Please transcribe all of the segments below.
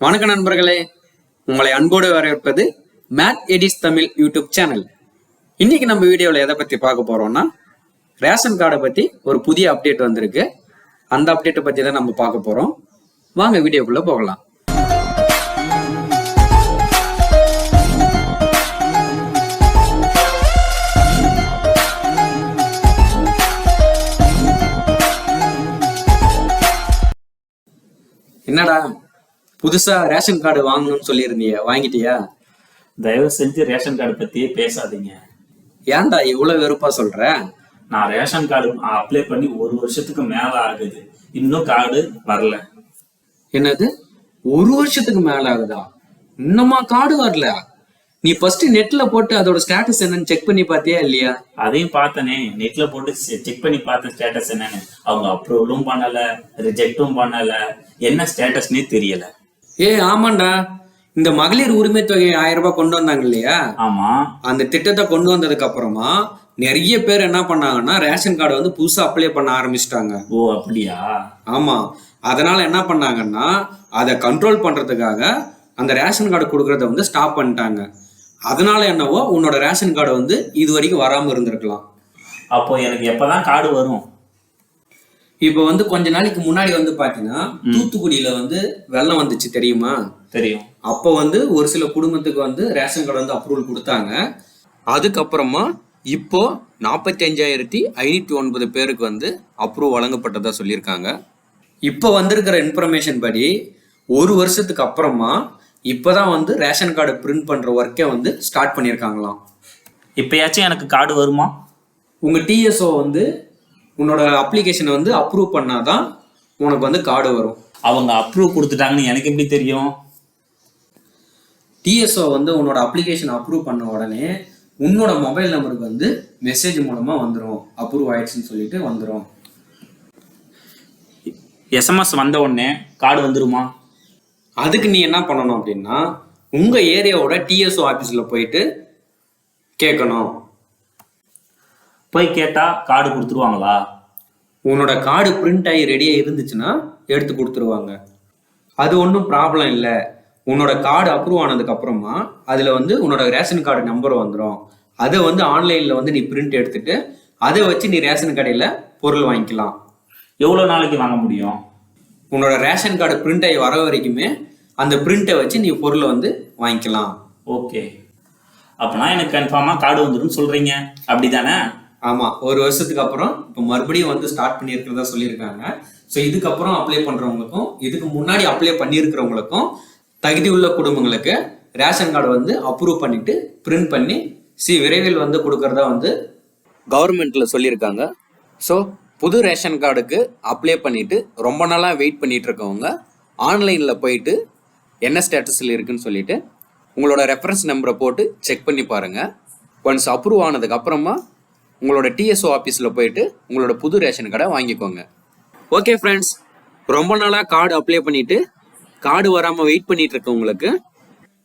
வணக்க நண்பர்களே உங்களை அன்போடு வரவேற்பது math edis Tamil YouTube channel இன்னைக்கு நம்ம வீடியோவில் எதை பற்றி பார்க்க போறோம்னா ரேஷன் கார்டை பற்றி ஒரு புதிய அப்டேட் வந்திருக்கு. அந்த அப்டேட்டை பற்றி தான் நம்ம பார்க்க போகிறோம் வாங்க வீடியோக்குள்ளே போகலாம். என்னடா? புதுசா ரேஷன் கார்டு வாங்கணும்னு சொல்லியிருந்திய வாங்கிட்டியா? தயவு செஞ்சு ரேஷன் கார்டு பத்தியே பேசாதீங்க. ஏன்டா இவ்வளவு வெறுப்பா சொல்ற? நான் ரேஷன் கார்டு அப்ளை பண்ணி ஒரு வருஷத்துக்கு மேல ஆகுது. இன்னும் கார்டு வரல. என்னது? ஒரு வருஷத்துக்கு மேல ஆகுதா? இன்னுமா கார்டு வரல? நீ ஃபர்ஸ்ட் நெட்ல போட்டு அதோட ஸ்டேட்டஸ் என்னன்னு செக் பண்ணி பாத்தியா இல்லையா? அதையும் பார்த்தனே. நெட்ல போட்டு செக் பண்ணி பார்த்தேன் ஸ்டேட்டஸ் என்னன்னு. அவங்க அப்ரூவலும் பண்ணல ரிஜெக்டும் பண்ணல. என்ன ஸ்டேட்டஸ்னே தெரியல. ஏ ஆமாண்டா. இந்த மகளிர் உரிமை தொகை ஆயிரம் ரூபாய் கொண்டு வந்தாங்க இல்லையா? ஆமா. அந்த திட்டத்தை கொண்டு வந்ததுக்கு அப்புறமா நிறைய பேர் என்ன பண்ணாங்கன்னா ரேஷன் கார்டு வந்து புதுசா அப்ளை பண்ண ஆரம்பிச்சிட்டாங்க. ஓ அப்படியா? ஆமா. அதனால என்ன பண்ணாங்கன்னா அதை கண்ட்ரோல் பண்றதுக்காக அந்த ரேஷன் கார்டு கொடுக்கறத வந்து ஸ்டாப் பண்ணிட்டாங்க. அதனால என்னவோ உன்னோட ரேஷன் கார்டு வந்து இது வரைக்கும் வராம இருந்திருக்கலாம். அப்போ எனக்கு எப்பதான் கார்டு வரும்? இப்போ வந்து கொஞ்ச நாளைக்கு முன்னாடி வந்து பாத்தீங்கன்னா தூத்துக்குடியில வந்து வெள்ளம் வந்துச்சு தெரியுமா? தெரியும். அப்போ வந்து ஒரு சில குடும்பத்துக்கு வந்து ரேஷன் கார்டு வந்து அப்ரூவல் கொடுத்தாங்க. அதுக்கப்புறமா இப்போ நாற்பத்தி அஞ்சாயிரத்தி ஐநூற்றி ஒன்பது பேருக்கு வந்து அப்ரூவ் வழங்கப்பட்டதா சொல்லியிருக்காங்க. இப்போ வந்திருக்கிற இன்ஃபர்மேஷன் படி ஒரு வருஷத்துக்கு அப்புறமா இப்போதான் வந்து ரேஷன் கார்டு பிரிண்ட் பண்ற ஒர்க்கை வந்து ஸ்டார்ட் பண்ணியிருக்காங்களாம். இப்பயாச்சும் எனக்கு கார்டு வருமா? உங்க டிஎஸ்ஓ வந்து உன்னோட அப்ளிகேஷனை வந்து அப்ரூவ் பண்ணாதான் உனக்கு வந்து கார்டு வரும். அவங்க அப்ரூவ் கொடுத்துட்டாங்கன்னு எனக்கு எப்படி தெரியும்? டிஎஸ்ஓ வந்து உன்னோட அப்ளிகேஷன் அப்ரூவ் பண்ண உடனே உன்னோட மொபைல் நம்பருக்கு வந்து மெசேஜ் மூலமா வந்துடும் அப்ரூவ் ஆயிடுச்சுன்னு சொல்லிட்டு வந்துடும் எஸ்எம்எஸ் வந்த உடனே கார்டு வந்துருமா? அதுக்கு நீ என்ன பண்ணணும் அப்படின்னா உங்க ஏரியாவோட டிஎஸ்ஓ ஆஃபீஸில் போயிட்டு கேட்கணும். போய் கேட்டா கார்டு கொடுத்துருவாங்களா? உன்னோட கார்டு பிரிண்ட் ஆகி ரெடியாக இருந்துச்சுன்னா எடுத்து கொடுத்துருவாங்க. அது ஒன்றும் ப்ராப்ளம் இல்லை. உன்னோட கார்டு அப்ரூவ் ஆனதுக்கு அப்புறமா அதில் வந்து உன்னோட ரேஷன் கார்டு நம்பர் வந்துடும் அதை வந்து ஆன்லைனில் வந்து நீ பிரிண்ட் எடுத்துட்டு அதை வச்சு நீ ரேஷன் கடையில் பொருள் வாங்கிக்கலாம். எவ்வளோ நாளைக்கு வாங்க முடியும்? உன்னோட ரேஷன் கார்டு பிரிண்ட் ஆகி வர வரைக்குமே அந்த பிரிண்ட்டை வச்சு நீ பொருளை வந்து வாங்கிக்கலாம். ஓகே அப்பனா எனக்கு கன்ஃபார்மா கார்டு வந்துடும் சொல்றீங்க. அப்படிதானே ஆமாம் ஒரு வருஷத்துக்கு அப்புறம் இப்போ மறுபடியும் வந்து ஸ்டார்ட் பண்ணியிருக்கிறதா சொல்லியிருக்காங்க. ஸோ இதுக்கப்புறம் அப்ளை பண்ணுறவங்களுக்கும் இதுக்கு முன்னாடி அப்ளை பண்ணியிருக்கிறவங்களுக்கும் தகுதி உள்ள குடும்பங்களுக்கு ரேஷன் கார்டு வந்து அப்ரூவ் பண்ணிட்டு பிரிண்ட் பண்ணி சி விரைவில் வந்து கொடுக்கறதா வந்து கவர்மெண்ட்ல சொல்லியிருக்காங்க. ஸோ புது ரேஷன் கார்டுக்கு அப்ளை பண்ணிட்டு ரொம்ப நாளாக வெயிட் பண்ணிட்டு இருக்கவங்க ஆன்லைனில் போயிட்டு என்ன ஸ்டேட்டஸில் இருக்குன்னு சொல்லிட்டு உங்களோட ரெஃபரன்ஸ் நம்பரை போட்டு செக் பண்ணி பாருங்க. ஒன்ஸ் அப்ரூவ் ஆனதுக்கு அப்புறமா உங்களோட டிஎஸ்ஓ ஆஃபீஸில் போயிட்டு உங்களோட புது ரேஷன் கார்டை வாங்கிக்கோங்க. ஓகே ஃப்ரெண்ட்ஸ் ரொம்ப நாளாக கார்டு அப்ளை பண்ணிட்டு கார்டு வராமல் வெயிட் பண்ணிட்டு இருக்கவங்களுக்கு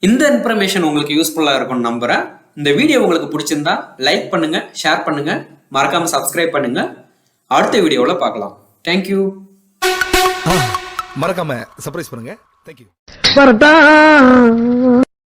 இந்த இன்ஃபர்மேஷன் உங்களுக்கு யூஸ்ஃபுல்லாக இருக்கும்னு நம்புறேன். இந்த வீடியோ உங்களுக்கு பிடிச்சிருந்தா லைக் பண்ணுங்க ஷேர் பண்ணுங்க மறக்காம சப்ஸ்கிரைப் பண்ணுங்க. அடுத்த வீடியோவில் பார்க்கலாம். தேங்க்யூ மறக்காம சர்ப்ரைஸ் பண்ணுங்க. தேங்க்யூ